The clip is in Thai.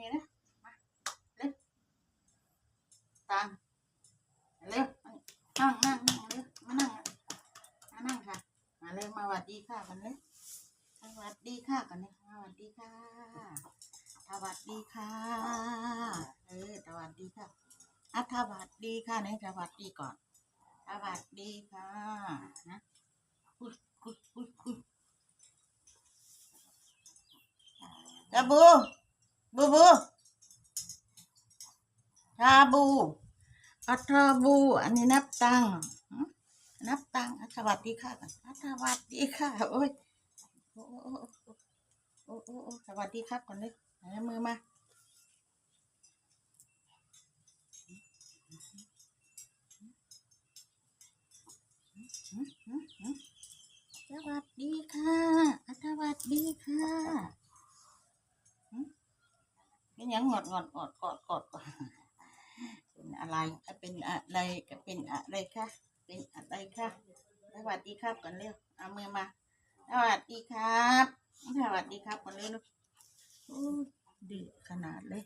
นี้นะมาเร็วตังเร็วนั่งนั่งนั่งเร็วมานั่งมานั่งค่ะ มาเร็วมาหวัดดีค่ะกันเลยสวัสดีค่ะกันเลยสวัสดีค่ะสวัสดีค่ะเออสวัสดีค่ะอะสวัสดีค่ะเนี่ยสวัสดีก่อนสวัสดีค่ะนะคุยคุยคุยคุยชาบู บูบูชาบูอัทาบู อันนี้นับตังนับตังอะสวัสดีค่ะอนอะสวัสดีค่ะโอ้ยโอ้โอ้โอ้โอ้โอ้โอ้สวัสดีครับก่อนเลยเอามือมาสวัสดีค่ะอะสวัสดีค่ะหึ เป็นยังงอดงอดงอดกอดกอดกอดเป็นอะไรเป็นอะไรก็เป็นอะไรคะเป็นอะไรคะสวัสดีครับก่อนเร็วเอามือมาสวัสดีครับสวัสดีครับก่อนเร็วลูกโอ้ยดื้อขนาดเลย